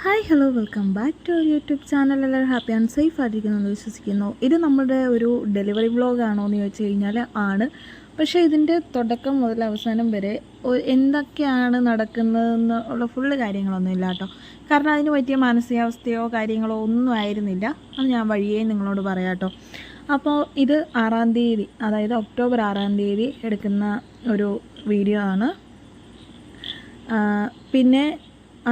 Hi hello welcome back to our YouTube channel എല്ലാവരും happy and safe ആയിരിക്കുന്നു എന്ന് വിശ്വസിക്കുന്നു. ഇത് നമ്മുടെ ഒരു ഡെലിവറി വ്ളോഗ് ആണോ എന്ന് ചോദിച്ചു കഴിഞ്ഞാൽ ആണ്. പക്ഷേ ഇതിന്റെ തുടക്കം മുതൽ അവസാനം വരെ എന്തൊക്കെയാണ് നടക്കുന്നതെന്നുള്ള ഫുള്ള് കാര്യങ്ങളൊന്നും ഇല്ല കേട്ടോ. കാരണം അതിന് പറ്റിയ മാനസികാവസ്ഥയോ കാര്യങ്ങളോ ഒന്നും ആയിരുന്നില്ല. അത് ഞാൻ വഴിയേ നിങ്ങളോട് പറയാം കേട്ടോ. അപ്പോൾ ഇത് ആറാം തീയതി അതായത് ഒക്ടോബർ ആറാം തീയതി എടുക്കുന്ന ഒരു വീഡിയോ ആണ്. പിന്നെ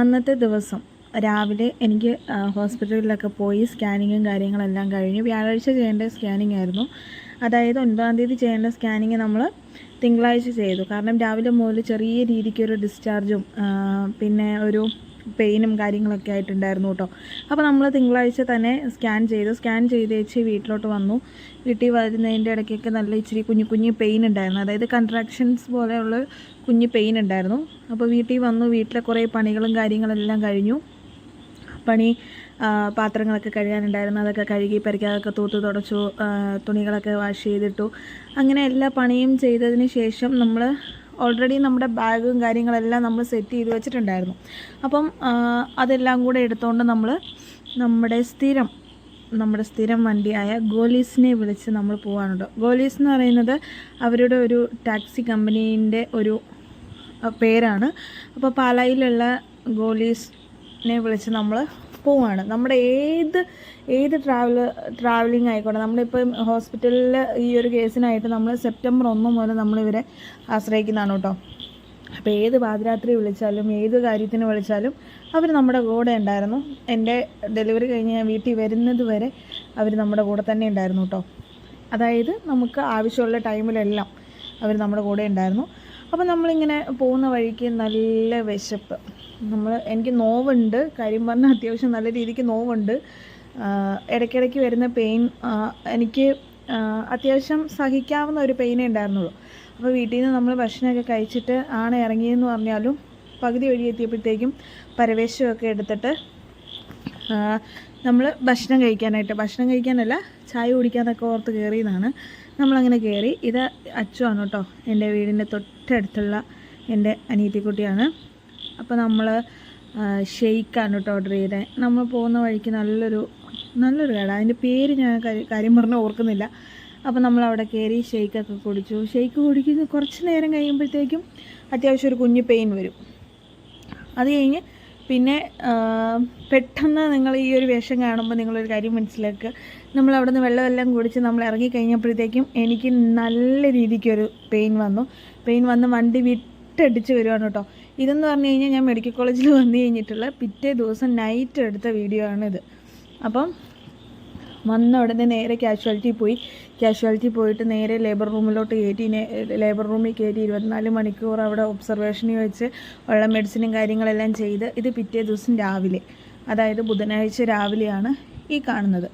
അന്നത്തെ ദിവസം. രാവിലെ എനിക്ക് ഹോസ്പിറ്റലിലൊക്കെ പോയി സ്കാനിങ്ങും കാര്യങ്ങളെല്ലാം കഴിഞ്ഞു വ്യാഴാഴ്ച ചെയ്യേണ്ട സ്കാനിങ് ആയിരുന്നു. അതായത് ഒൻപതാം തീയതി ചെയ്യേണ്ട സ്കാനിങ് നമ്മൾ തിങ്കളാഴ്ച ചെയ്തു. കാരണം രാവിലെ മുതൽ ചെറിയ രീതിക്കൊരു ഡിസ്ചാർജും പിന്നെ ഒരു പെയിനും കാര്യങ്ങളൊക്കെ ആയിട്ടുണ്ടായിരുന്നു കേട്ടോ അപ്പോൾ നമ്മൾ തിങ്കളാഴ്ച തന്നെ സ്കാൻ ചെയ്തു. സ്കാൻ ചെയ്ത് വെച്ച് വീട്ടിലോട്ട് വന്നു. വീട്ടിൽ വരുന്നതിന്റെ ഇടയ്ക്കൊക്കെ നല്ല ഇച്ചിരി കുഞ്ഞു കുഞ്ഞു പെയിൻ ഉണ്ടായിരുന്നു. അതായത് കൺട്രാക്ഷൻസ് പോലെയുള്ള കുഞ്ഞു പെയിൻ ഉണ്ടായിരുന്നു. അപ്പോൾ വീട്ടിൽ വന്നു. വീട്ടിലെ കുറേ പണികളും കാര്യങ്ങളെല്ലാം കഴിഞ്ഞു. പണി പാത്രങ്ങളൊക്കെ കഴുകാനുണ്ടായിരുന്നു. അതൊക്കെ കഴുകി പരിക്കാതൊക്കെ തൂത്ത് തുടച്ചു തുണികളൊക്കെ വാഷ് ചെയ്തിട്ടു. അങ്ങനെ എല്ലാ പണിയും ചെയ്തതിന് ശേഷം നമ്മൾ ഓൾറെഡി നമ്മുടെ ബാഗും കാര്യങ്ങളെല്ലാം നമ്മൾ സെറ്റ് ചെയ്ത് വെച്ചിട്ടുണ്ടായിരുന്നു. അപ്പം അതെല്ലാം കൂടെ എടുത്തുകൊണ്ട് നമ്മൾ നമ്മുടെ സ്ഥിരം നമ്മുടെ സ്ഥിരം വണ്ടിയായ ഗോലീസിനെ വിളിച്ച് നമ്മൾ പോകാനുണ്ട് ഗോലീസ് എന്ന് പറയുന്നത് അവരുടെ ഒരു ടാക്സി കമ്പനീന്റെ ഒരു പേരാണ്. അപ്പോൾ പാലായിലുള്ള ഗോലീസിനെ വിളിച്ച് നമ്മൾ പോവാണ്. നമ്മുടെ ഏത് ഏത് ട്രാവൽ ട്രാവലിംഗ് ആയിക്കോട്ടെ നമ്മളിപ്പം ഹോസ്പിറ്റലിൽ ഈ ഒരു കേസിനായിട്ട് നമ്മൾ സെപ്റ്റംബർ ഒന്ന് മുതൽ നമ്മളിവരെ ആശ്രയിക്കുന്നതാണ് കേട്ടോ. അപ്പോൾ ഏത് പാതിരാത്രി വിളിച്ചാലും ഏത് കാര്യത്തിന് വിളിച്ചാലും അവർ നമ്മുടെ കൂടെ ഉണ്ടായിരുന്നു. എന്റെ ഡെലിവറി കഴിഞ്ഞ് ഞാൻ വീട്ടിൽ വരുന്നത് വരെ അവർ നമ്മുടെ കൂടെ തന്നെ ഉണ്ടായിരുന്നു കേട്ടോ. അതായത് നമുക്ക് ആവശ്യമുള്ള ടൈമിലെല്ലാം അവർ നമ്മുടെ കൂടെ ഉണ്ടായിരുന്നു. അപ്പോൾ നമ്മളിങ്ങനെ പോകുന്ന വഴിക്ക് നല്ല വിശപ്പ്. നമ്മൾ എനിക്ക് നോവുണ്ട്. കാര്യം പറഞ്ഞാൽ അത്യാവശ്യം നല്ല രീതിക്ക് നോവുണ്ട്. ഇടയ്ക്കിടയ്ക്ക് വരുന്ന പെയിൻ എനിക്ക് അത്യാവശ്യം സഹിക്കാവുന്ന ഒരു പെയിനേ ഉണ്ടായിരുന്നുള്ളൂ. അപ്പോൾ വീട്ടിൽ നിന്ന് നമ്മൾ ഭക്ഷണമൊക്കെ കഴിച്ചിട്ട് ആണ് ഇറങ്ങിയെന്ന് പറഞ്ഞാലും പകുതി വഴി എത്തിയപ്പോഴത്തേക്കും പരവേശമൊക്കെ എടുത്തിട്ട് നമ്മൾ ഭക്ഷണം കഴിക്കാനായിട്ട് ഭക്ഷണം കഴിക്കാനല്ല ചായ കുടിക്കാനൊക്കെ ഓർത്ത് കയറിയതാണ് നമ്മളങ്ങനെ കയറി ഇത് അച്ചു ആണ് കേട്ടോ എന്റെ വീടിന്റെ തൊട്ടടുത്തുള്ള എന്റെ അനിയത്തിക്കുട്ടിയാണ്. അപ്പോൾ നമ്മൾ ഷെയ്ക്കാണ് കേട്ടോ ഓർഡർ ചെയ്തത് നമ്മൾ പോകുന്ന വഴിക്ക് നല്ലൊരു നല്ലൊരു കട. അതിന്റെ പേര് ഞാൻ കാര്യം- പറഞ്ഞ് ഓർക്കുന്നില്ല. അപ്പോൾ നമ്മൾ അവിടെ കയറി ഷെയ്ക്കൊക്കെ കുടിച്ചു. ഷെയ്ക്ക് കുടിക്കുന്ന കുറച്ച് നേരം കഴിയുമ്പോഴത്തേക്കും അത്യാവശ്യം ഒരു കുഞ്ഞ് പെയിൻ വരും. അത് കഴിഞ്ഞ് പിന്നെ പെട്ടെന്ന് നിങ്ങൾ ഈ ഒരു വേഷം കാണുമ്പോൾ നിങ്ങളൊരു കാര്യം മനസ്സിലാക്കുക. നമ്മൾ അവിടെ നിന്ന് വെള്ളമെല്ലാം കുടിച്ച് നമ്മൾ ഇറങ്ങി കഴിഞ്ഞപ്പോഴത്തേക്കും എനിക്ക് നല്ല രീതിക്കൊരു പെയിൻ വന്നു. പെയിൻ വന്ന് വണ്ടി വിട്ടടിച്ച് വരുവാണ് കേട്ടോ ഇതെന്ന് പറഞ്ഞു കഴിഞ്ഞാൽ ഞാൻ മെഡിക്കൽ കോളേജിൽ വന്നു കഴിഞ്ഞിട്ടുള്ള പിറ്റേ ദിവസം നൈറ്റ് എടുത്ത വീഡിയോ ആണിത്. അപ്പം വന്ന ഉടനെ നേരെ കാഷ്വാലിറ്റി പോയി. കാഷ്വാലിറ്റി പോയിട്ട് നേരെ ലേബർ റൂമിലോട്ട് കയറ്റി ലേബർ റൂമിൽ കയറ്റി ഇരുപത്തിനാല് മണിക്കൂർ അവിടെ ഒബ്സർവേഷനിൽ വെച്ച് ഉള്ള മെഡിസിനും കാര്യങ്ങളെല്ലാം ചെയ്ത് ഇത് പിറ്റേ ദിവസം രാവിലെ അതായത് ബുധനാഴ്ച രാവിലെയാണ് ഈ കാണുന്നത്.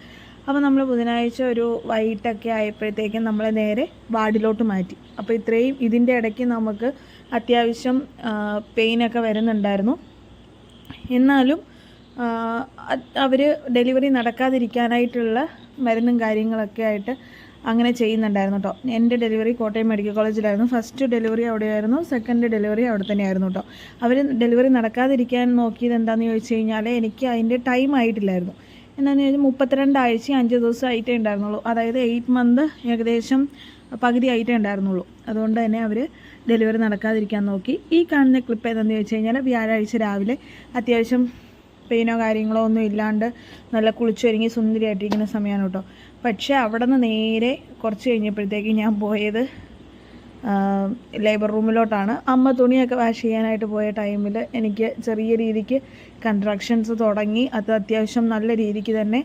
അപ്പോൾ നമ്മൾ ബുധനാഴ്ച ഒരു വൈകിട്ടൊക്കെ ആയപ്പോഴത്തേക്കും നമ്മളെ നേരെ വാർഡിലോട്ട് മാറ്റി. അപ്പോൾ ഇത്രയും ഇതിന്റെ ഇടയ്ക്ക് നമുക്ക് അത്യാവശ്യം പെയിനൊക്കെ വരുന്നുണ്ടായിരുന്നു. എന്നാലും അവർ ഡെലിവറി നടക്കാതിരിക്കാനായിട്ടുള്ള മരുന്നും കാര്യങ്ങളൊക്കെ ആയിട്ട് അങ്ങനെ ചെയ്യുന്നുണ്ടായിരുന്നു കേട്ടോ എന്റെ ഡെലിവറി കോട്ടയം മെഡിക്കൽ കോളേജിലായിരുന്നു ഫസ്റ്റ് ഡെലിവറി അവിടെയായിരുന്നു. സെക്കൻഡ് ഡെലിവറി അവിടെ തന്നെയായിരുന്നു കേട്ടോ അവർ ഡെലിവറി നടക്കാതിരിക്കാൻ നോക്കിയത് എന്താണെന്ന് ചോദിച്ചു കഴിഞ്ഞാൽ എനിക്ക് അതിന്റെ ടൈം ആയിട്ടില്ലായിരുന്നു. എന്താണെന്ന് വെച്ചാൽ മുപ്പത്തിരണ്ട് ആഴ്ച അഞ്ച് ദിവസം ആയിട്ടേ ഉണ്ടായിരുന്നുള്ളൂ. അതായത് എയ്റ്റ് മന്ത് ഏകദേശം പകുതി ആയിട്ടേ ഉണ്ടായിരുന്നുള്ളൂ. അതുകൊണ്ട് തന്നെ അവർ ഡെലിവറി നടക്കാതിരിക്കാൻ നോക്കി. ഈ കാണുന്ന ക്ലിപ്പ് ഏതെന്ന് ചോദിച്ചു കഴിഞ്ഞാൽ വ്യാഴാഴ്ച രാവിലെ അത്യാവശ്യം പെയിനോ കാര്യങ്ങളോ ഒന്നും ഇല്ലാണ്ട് നല്ല കുളിച്ചൊരുങ്ങി സുന്ദരിയായിട്ടിരിക്കുന്ന സമയമാണ് കേട്ടോ. പക്ഷേ അവിടെ നിന്ന് നേരെ കുറച്ച് കഴിഞ്ഞപ്പോഴത്തേക്ക് ഞാൻ പോയത് ലേബർ റൂമിലോട്ടാണ് അമ്മ തുണിയൊക്കെ വാഷ് ചെയ്യാനായിട്ട് പോയ ടൈമിൽ എനിക്ക് ചെറിയ രീതിക്ക് കൺട്രാക്ഷൻസ് തുടങ്ങി. അത് അത്യാവശ്യം നല്ല രീതിക്ക് തന്നെ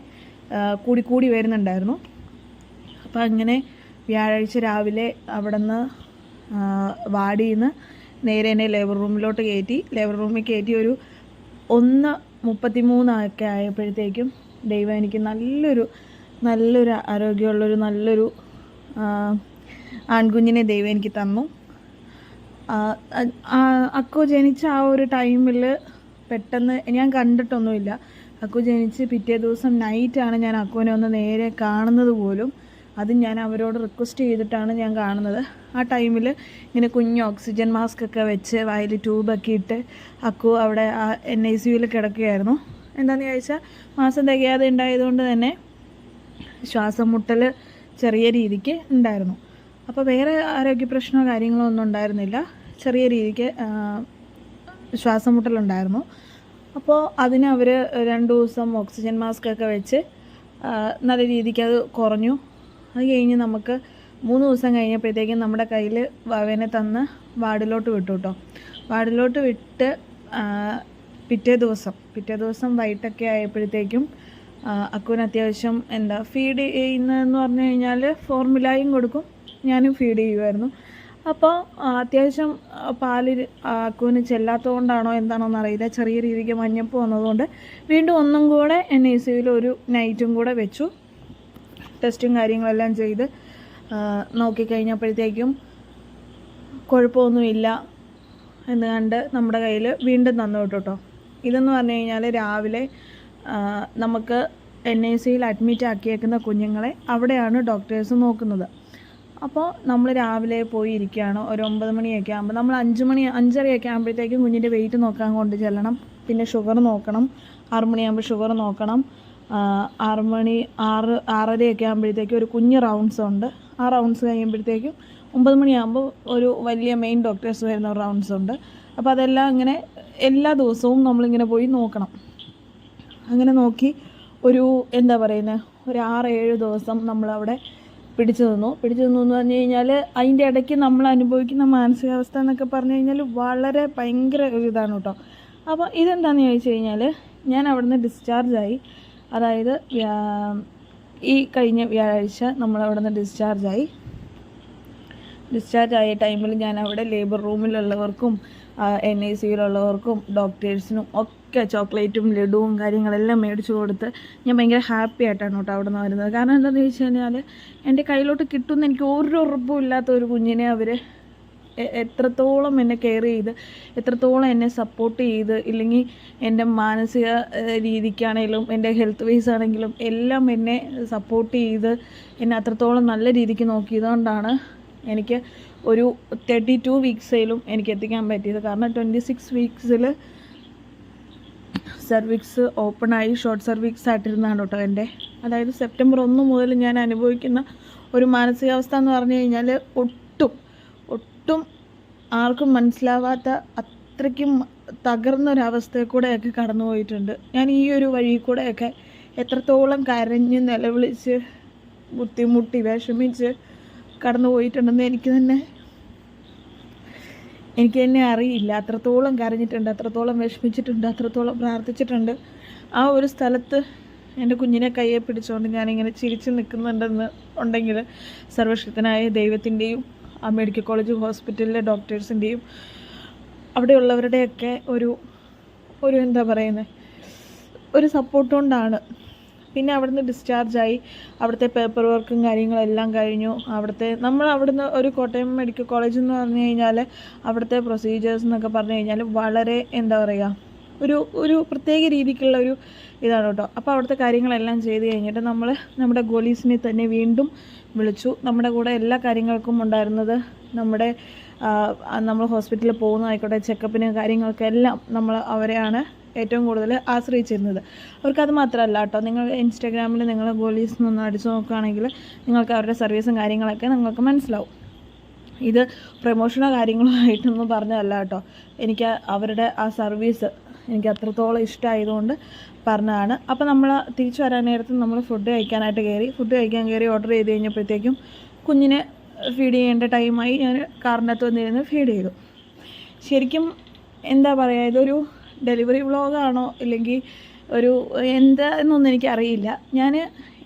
കൂടി കൂടി വരുന്നുണ്ടായിരുന്നു. അപ്പോൾ അങ്ങനെ വ്യാഴാഴ്ച രാവിലെ അവിടെ നിന്ന് വാടിയിൽ നിന്ന് നേരെ എന്നെ ലേബർ റൂമിലോട്ട് കയറ്റി ലേബർ റൂമിൽ കയറ്റി ഒരു ഒന്ന് മുപ്പത്തി മൂന്നൊക്കെ ആയപ്പോഴത്തേക്കും ദൈവം എനിക്ക് നല്ലൊരു നല്ലൊരു ആരോഗ്യമുള്ളൊരു നല്ലൊരു ആൺകുഞ്ഞിനെ ദൈവം എനിക്ക് തന്നു. അക്കു ജനിച്ച ആ ഒരു ടൈമിൽ പെട്ടെന്ന് ഞാൻ കണ്ടിട്ടൊന്നുമില്ല. അക്കു ജനിച്ച് പിറ്റേ ദിവസം നൈറ്റാണ് ഞാൻ അക്കോനെ ഒന്ന് നേരെ കാണുന്നത് പോലും. അത് ഞാൻ അവരോട് റിക്വസ്റ്റ് ചെയ്തിട്ടാണ് ഞാൻ കാണുന്നത്. ആ ടൈമിൽ ഇങ്ങനെ കുഞ്ഞ് ഓക്സിജൻ മാസ്ക് ഒക്കെ വെച്ച് വായിൽ ട്യൂബൊക്കെ ഇട്ട് അക്കു അവിടെ ആ എൻ ഐ സിയുയിൽ കിടക്കുകയായിരുന്നു. എന്താണെന്ന് ചോദിച്ചാൽ മാസം തികയാതെ ഉണ്ടായതുകൊണ്ട് തന്നെ ശ്വാസം മുട്ടൽ ചെറിയ രീതിക്ക് ഉണ്ടായിരുന്നു. അപ്പോൾ വേറെ ആരോഗ്യ പ്രശ്നമോ കാര്യങ്ങളോ ഒന്നും ഉണ്ടായിരുന്നില്ല. ചെറിയ രീതിക്ക് ശ്വാസം മുട്ടലുണ്ടായിരുന്നു. അപ്പോൾ അതിന് അവർ രണ്ട് ദിവസം ഓക്സിജൻ മാസ്ക് ഒക്കെ വെച്ച് നല്ല രീതിക്ക് അത് കുറഞ്ഞു. അത് കഴിഞ്ഞ് നമുക്ക് മൂന്ന് ദിവസം കഴിഞ്ഞപ്പോഴത്തേക്കും നമ്മുടെ കയ്യിൽ വാവേനെ തന്ന് വാർഡിലോട്ട് വിട്ടു കേട്ടോ വാർഡിലോട്ട് വിട്ട് പിറ്റേ ദിവസം പിറ്റേ ദിവസം വൈകിട്ടൊക്കെ ആയപ്പോഴത്തേക്കും അക്കുവിന് അത്യാവശ്യം എന്താ ഫീഡ് ചെയ്യുന്നതെന്ന് പറഞ്ഞു കഴിഞ്ഞാൽ ഫോർമുലായും കൊടുക്കും. ഞാനും ഫീഡ് ചെയ്യുമായിരുന്നു അപ്പോൾ അത്യാവശ്യം പാലിൽ അക്കുവിന് ചെല്ലാത്തതുകൊണ്ടാണോ എന്താണോ എന്നറിയില്ല ചെറിയ രീതിക്ക് മഞ്ഞപ്പ് വന്നതുകൊണ്ട് വീണ്ടും ഒന്നും കൂടെ എൻ ഐ സിയിൽ ഒരു നൈറ്റും കൂടെ വെച്ചു. ടെസ്റ്റും കാര്യങ്ങളെല്ലാം ചെയ്ത് നോക്കിക്കഴിഞ്ഞപ്പോഴത്തേക്കും കുഴപ്പമൊന്നുമില്ല എന്ന് കണ്ട് നമ്മുടെ കയ്യിൽ വീണ്ടും തന്നു വിട്ടു കേട്ടോ ഇതെന്ന് പറഞ്ഞു കഴിഞ്ഞാൽ രാവിലെ നമുക്ക് എൻ ഐ സിയിൽ അഡ്മിറ്റ് ആക്കിയേക്കുന്ന കുഞ്ഞുങ്ങളെ അവിടെയാണ് ഡോക്ടേഴ്സ് നോക്കുന്നത്. അപ്പോൾ നമ്മൾ രാവിലെ പോയി ഇരിക്കുകയാണ്. ഒരു ഒമ്പത് മണിയൊക്കെ ആകുമ്പോൾ നമ്മൾ അഞ്ച് മണി അഞ്ചരയൊക്കെ ആകുമ്പോഴത്തേക്കും കുഞ്ഞിന്റെ വെയിറ്റ് നോക്കാൻ കൊണ്ട് ചെല്ലണം. പിന്നെ ഷുഗർ നോക്കണം. ആറ് മണിയാകുമ്പോൾ ഷുഗർ നോക്കണം. ആറ് മണി ആറ് ആറരയൊക്കെ ആകുമ്പോഴത്തേക്കും ഒരു കുഞ്ഞ് റൗണ്ട്സ് ഉണ്ട്. ആ റൗണ്ട്സ് കഴിയുമ്പോഴത്തേക്കും ഒമ്പത് മണിയാകുമ്പോൾ ഒരു വലിയ മെയിൻ ഡോക്ടേഴ്സ് വരുന്ന റൗണ്ട്സ് ഉണ്ട്. അപ്പോൾ അതെല്ലാം ഇങ്ങനെ എല്ലാ ദിവസവും നമ്മളിങ്ങനെ പോയി നോക്കണം. അങ്ങനെ നോക്കി ഒരു എന്താ പറയുന്നത് ഒരു ആറ് ഏഴ് ദിവസം നമ്മളവിടെ പിടിച്ചു നിന്നു. പിടിച്ചു നിന്നു എന്ന് പറഞ്ഞു കഴിഞ്ഞാൽ അതിന്റെ ഇടയ്ക്ക് നമ്മൾ അനുഭവിക്കുന്ന മാനസികാവസ്ഥ എന്നൊക്കെ പറഞ്ഞു കഴിഞ്ഞാൽ വളരെ ഭയങ്കര ഒരു ഇതാണ് കേട്ടോ. അപ്പോൾ ഇതെന്താണെന്ന് ചോദിച്ചു കഴിഞ്ഞാൽ ഞാൻ അവിടുന്ന് ഡിസ്ചാർജായി അതായത് ഈ കഴിഞ്ഞ വ്യാഴാഴ്ച നമ്മൾ അവിടുന്ന് ഡിസ്ചാർജായി ഡിസ്ചാർജ് ആയ ടൈമിൽ ഞാൻ അവിടെ ലേബർ റൂമിലുള്ളവർക്കും എൻ ഐ സിയിലുള്ളവർക്കും ഡോക്ടേഴ്സിനും ഒക്കെ ചോക്ലേറ്റും ലഡുവും കാര്യങ്ങളെല്ലാം മേടിച്ചു കൊടുത്ത് ഞാൻ ഭയങ്കര ഹാപ്പി ആയിട്ടാണ് കേട്ടോ അവിടെ നിന്ന് വരുന്നത്. കാരണം എന്താണെന്ന് ചോദിച്ചു കഴിഞ്ഞാൽ എന്റെ കയ്യിലോട്ട് കിട്ടുമെന്ന് എനിക്ക് ഒരു ഉറപ്പും ഇല്ലാത്ത ഒരു കുഞ്ഞിനെ അവർ എത്രത്തോളം എന്നെ കെയർ ചെയ്ത് എത്രത്തോളം എന്നെ സപ്പോർട്ട് ചെയ്ത് ഇല്ലെങ്കിൽ എന്റെ മാനസിക രീതിക്കാണെങ്കിലും എന്റെ ഹെൽത്ത് വൈസ് ആണെങ്കിലും എല്ലാം എന്നെ സപ്പോർട്ട് ചെയ്ത് എന്നെ അത്രത്തോളം നല്ല രീതിക്ക് നോക്കിയതുകൊണ്ടാണ് എനിക്ക് ഒരു തേർട്ടി ടു വീക്സിലും എനിക്ക് എത്തിക്കാൻ പറ്റിയത്. കാരണം ട്വന്റി സിക്സ് വീക്സിൽ സർവീക്സ് ആയി ഷോർട്ട് സർവീക്സ് ആയിട്ടിരുന്നാണ് കേട്ടോ എന്റെ. അതായത് സെപ്റ്റംബർ ഒന്ന് മുതൽ ഞാൻ അനുഭവിക്കുന്ന ഒരു മാനസികാവസ്ഥ എന്ന് പറഞ്ഞു കഴിഞ്ഞാൽ ഒട്ടും ഒട്ടും ആർക്കും മനസ്സിലാവാത്ത അത്രയ്ക്കും തകർന്നൊരവസ്ഥയിൽ കൂടെയൊക്കെ കടന്നു പോയിട്ടുണ്ട് ഞാൻ ഈ ഒരു വഴി കൂടെയൊക്കെ എത്രത്തോളം കരഞ്ഞ് നിലവിളിച്ച് ബുദ്ധിമുട്ടി വിഷമിച്ച് കടന്നു പോയിട്ടുണ്ടെന്ന് എനിക്ക് തന്നെ എനിക്ക് തന്നെ അറിയില്ല. അത്രത്തോളം കരഞ്ഞിട്ടുണ്ട് അത്രത്തോളം വിഷമിച്ചിട്ടുണ്ട് അത്രത്തോളം പ്രാർത്ഥിച്ചിട്ടുണ്ട്. ആ ഒരു സ്ഥലത്ത് എന്റെ കുഞ്ഞിനെ കയ്യെ പിടിച്ചുകൊണ്ട് ഞാനിങ്ങനെ ചിരിച്ച് നിൽക്കുന്നുണ്ടെന്ന് ഉണ്ടെങ്കിൽ സർവശക്തനായ ദൈവത്തിന്റെയും ആ മെഡിക്കൽ കോളേജ് ഹോസ്പിറ്റലിലെ ഡോക്ടേഴ്സിന്റെയും അവിടെയുള്ളവരുടെയൊക്കെ ഒരു ഒരു എന്താ പറയുന്നത് ഒരു സപ്പോർട്ട് കൊണ്ടാണ് പിന്നെ അവിടുന്ന് ഡിസ്ചാർജായി അവിടുത്തെ പേപ്പർ വർക്കും കാര്യങ്ങളെല്ലാം കഴിഞ്ഞു. അവിടുത്തെ നമ്മൾ അവിടുന്ന് ഒരു കോട്ടയം മെഡിക്കൽ കോളേജ് എന്ന് പറഞ്ഞു കഴിഞ്ഞാൽ അവിടുത്തെ പ്രൊസീജിയേഴ്സ് എന്നൊക്കെ പറഞ്ഞു കഴിഞ്ഞാൽ വളരെ എന്താ പറയുക ഒരു ഒരു പ്രത്യേക രീതിക്കുള്ള ഒരു ഇതാണ് കേട്ടോ അപ്പോൾ അവിടുത്തെ കാര്യങ്ങളെല്ലാം ചെയ്ത് കഴിഞ്ഞിട്ട് നമ്മൾ നമ്മുടെ ഗോലീസിനെ തന്നെ വീണ്ടും വിളിച്ചു. നമ്മുടെ കൂടെ എല്ലാ കാര്യങ്ങൾക്കും ഉണ്ടായിരുന്നത് നമ്മുടെ നമ്മൾ ഹോസ്പിറ്റലിൽ പോകുന്നതായിക്കോട്ടെ ചെക്കപ്പിന് കാര്യങ്ങൾക്കെല്ലാം നമ്മൾ അവരെയാണ് ഏറ്റവും കൂടുതൽ ആശ്രയിച്ചിരുന്നത്. അത് മാത്രമല്ല കേട്ടോ നിങ്ങൾ ഇൻസ്റ്റാഗ്രാമിൽ നിങ്ങൾ പോലീസ് നിന്ന് അടിച്ചു നോക്കുകയാണെങ്കിൽ നിങ്ങൾക്ക് അവരുടെ സർവീസും കാര്യങ്ങളൊക്കെ നിങ്ങൾക്ക് മനസ്സിലാവും. ഇത് പ്രൊമോഷനോ കാര്യങ്ങളോ ആയിട്ടൊന്നും പറഞ്ഞതല്ല കേട്ടോ. എനിക്ക് അവരുടെ ആ സർവീസ് എനിക്ക് അത്രത്തോളം ഇഷ്ടമായതുകൊണ്ട് പറഞ്ഞതാണ്. അപ്പോൾ നമ്മൾ തിരിച്ചു വരാൻ നേരത്ത് നമ്മൾ ഫുഡ് കഴിക്കാനായിട്ട് കയറി ഫുഡ് കഴിക്കാൻ കയറി ഓർഡർ ചെയ്ത് കഴിഞ്ഞപ്പോഴത്തേക്കും കുഞ്ഞിനെ ഫീഡ് ചെയ്യേണ്ട ടൈമായി ഞാൻ കാറിനകത്ത് വന്നിരുന്ന് ഫീഡ് ചെയ്തു. ശരിക്കും എന്താ പറയുക ഇതൊരു ഡെലിവറി വ്ളോഗാണോ ഇല്ലെങ്കിൽ ഒരു എന്താ എന്നൊന്നും എനിക്കറിയില്ല. ഞാൻ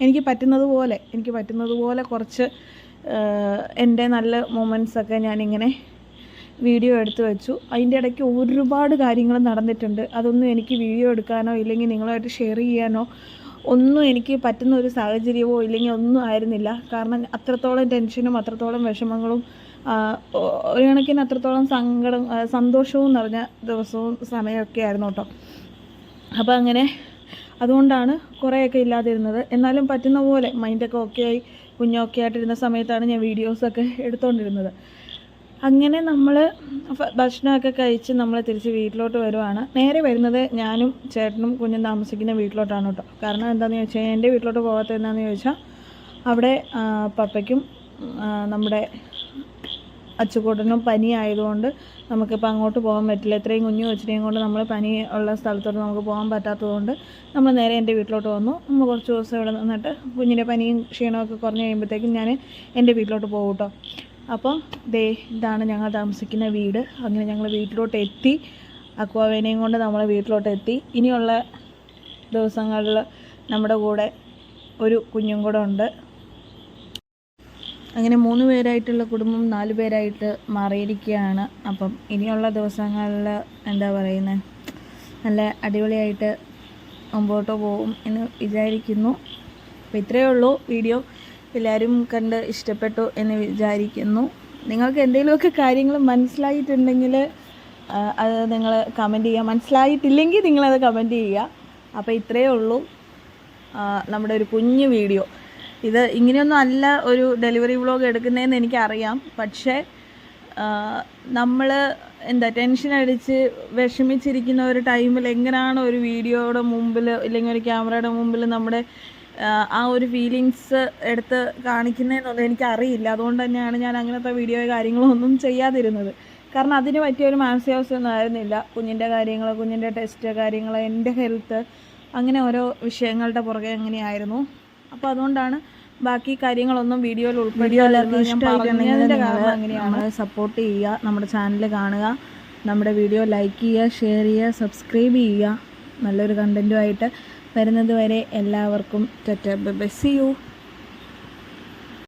എനിക്ക് പറ്റുന്നത് പോലെ എനിക്ക് പറ്റുന്നത് പോലെ കുറച്ച് എന്റെ നല്ല മൊമെന്റ്സൊക്കെ ഞാനിങ്ങനെ വീഡിയോ എടുത്ത് വെച്ചു. അതിന്റെ ഇടയ്ക്ക് ഒരുപാട് കാര്യങ്ങൾ നടന്നിട്ടുണ്ട്. അതൊന്നും എനിക്ക് വീഡിയോ എടുക്കാനോ ഇല്ലെങ്കിൽ നിങ്ങളുമായിട്ട് ഷെയർ ചെയ്യാനോ ഒന്നും എനിക്ക് പറ്റുന്ന ഒരു സാഹചര്യമോ ഇല്ലെങ്കിൽ ഒന്നും ആയിരുന്നില്ല. കാരണം അത്രത്തോളം ടെൻഷനും അത്രത്തോളം വിഷമങ്ങളും ഒരു കണക്കിന് അത്രത്തോളം സങ്കടം സന്തോഷവും നിറഞ്ഞ ദിവസവും സമയമൊക്കെ ആയിരുന്നു കേട്ടോ. അപ്പോൾ അങ്ങനെ അതുകൊണ്ടാണ് കുറേയൊക്കെ ഇല്ലാതിരുന്നത്. എന്നാലും പറ്റുന്ന പോലെ മൈൻഡൊക്കെ ഓക്കെ ആയി കുഞ്ഞൊക്കെ ആയിട്ടിരുന്ന സമയത്താണ് ഞാൻ വീഡിയോസൊക്കെ എടുത്തുകൊണ്ടിരുന്നത് അങ്ങനെ നമ്മൾ ഭക്ഷണമൊക്കെ കഴിച്ച് നമ്മൾ തിരിച്ച് വീട്ടിലോട്ട് വരുവാണ്. നേരെ വരുന്നത് ഞാനും ചേട്ടനും കുഞ്ഞും താമസിക്കുന്ന വീട്ടിലോട്ടാണ് കേട്ടോ. കാരണം എന്താണെന്ന് ചോദിച്ചാൽ എന്റെ വീട്ടിലോട്ട് പോകാത്ത എന്താണെന്ന് ചോദിച്ചാൽ അവിടെ പപ്പയ്ക്കും നമ്മുടെ അച്ചുകൂട്ടനും പനി ആയതുകൊണ്ട് നമുക്കിപ്പോൾ അങ്ങോട്ട് പോകാൻ പറ്റില്ല. ഇത്രയും കുഞ്ഞു കൊച്ചിനെയും കൊണ്ട് നമ്മൾ പനി ഉള്ള സ്ഥലത്തോട്ട് നമുക്ക് പോകാൻ പറ്റാത്തതുകൊണ്ട് നമ്മൾ നേരെ എന്റെ വീട്ടിലോട്ട് വന്നു. നമ്മൾ കുറച്ച് ദിവസം ഇവിടെ നിന്നിട്ട് കുഞ്ഞിന്റെ പനിയും ക്ഷീണമൊക്കെ കുറഞ്ഞ് കഴിയുമ്പോഴത്തേക്കും ഞാൻ എന്റെ വീട്ടിലോട്ട് പോകും കേട്ടോ. അപ്പോൾ ദേ ഇതാണ് ഞങ്ങൾ താമസിക്കുന്ന വീട്. അങ്ങനെ ഞങ്ങൾ വീട്ടിലോട്ട് എത്തി. അക്വാവേനയും കൊണ്ട് നമ്മൾ വീട്ടിലോട്ട് എത്തി. ഇനിയുള്ള ദിവസങ്ങളിൽ നമ്മുടെ കൂടെ ഒരു കുഞ്ഞും കൂടെ ഉണ്ട്. അങ്ങനെ മൂന്ന് പേരായിട്ടുള്ള കുടുംബം നാല് പേരായിട്ട് മാറിയിരിക്കുകയാണ്. അപ്പം ഇനിയുള്ള ദിവസങ്ങളിൽ എന്താ പറയുന്നത് നല്ല അടിപൊളിയായിട്ട് മുമ്പോട്ട് പോകും എന്ന് വിചാരിക്കുന്നു. അപ്പോൾ ഇത്രയേ ഉള്ളൂ വീഡിയോ. എല്ലാവരും കണ്ട് ഇഷ്ടപ്പെട്ടു എന്ന് വിചാരിക്കുന്നു. നിങ്ങൾക്ക് എന്തെങ്കിലുമൊക്കെ കാര്യങ്ങൾ മനസ്സിലായിട്ടുണ്ടെങ്കിൽ അത് നിങ്ങൾ കമന്റ് ചെയ്യുക. മനസ്സിലായിട്ടില്ലെങ്കിൽ നിങ്ങളത് കമന്റ് ചെയ്യുക. അപ്പോൾ ഇത്രയേ ഉള്ളൂ. നമ്മുടെ ഒരു കുഞ്ഞു വീഡിയോ. ഇത് ഇങ്ങനെയൊന്നും അല്ല ഒരു ഡെലിവറി വ്ളോഗ് എടുക്കുന്നതെന്ന് എനിക്കറിയാം. പക്ഷേ നമ്മൾ എന്താ ടെൻഷൻ അടിച്ച് വിഷമിച്ചിരിക്കുന്ന ഒരു ടൈമിൽ എങ്ങനെയാണ് ഒരു വീഡിയോയുടെ മുമ്പിൽ ഇല്ലെങ്കിൽ ഒരു ക്യാമറയുടെ മുമ്പിൽ നമ്മുടെ ആ, ഒരു ഫീലിങ്സ് എടുത്ത് കാണിക്കുന്നതെന്നുള്ളത് എനിക്കറിയില്ല. അതുകൊണ്ട് തന്നെയാണ് ഞാൻ അങ്ങനത്തെ വീഡിയോ കാര്യങ്ങളൊന്നും ചെയ്യാതിരുന്നത്. കാരണം അതിന് പറ്റിയ ഒരു മാനസികാവസ്ഥ ഒന്നും ആയിരുന്നില്ല. കുഞ്ഞിന്റെ കാര്യങ്ങൾ കുഞ്ഞിന്റെ ടെസ്റ്റ് കാര്യങ്ങൾ എന്റെ ഹെൽത്ത് അങ്ങനെ ഓരോ വിഷയങ്ങളുടെ പുറകെ അങ്ങനെയായിരുന്നു. അപ്പോൾ അതുകൊണ്ടാണ് ബാക്കി കാര്യങ്ങളൊന്നും വീഡിയോയിൽ ഉൾപ്പെടുത്തിയാണ് സപ്പോർട്ട് ചെയ്യുക നമ്മുടെ ചാനൽ കാണുക നമ്മുടെ വീഡിയോ ലൈക്ക് ചെയ്യുക ഷെയർ ചെയ്യുക സബ്സ്ക്രൈബ് ചെയ്യുക. നല്ലൊരു കണ്ടന്റുമായിട്ട് വരുന്നത് വരെ എല്ലാവർക്കും ബെസ് യു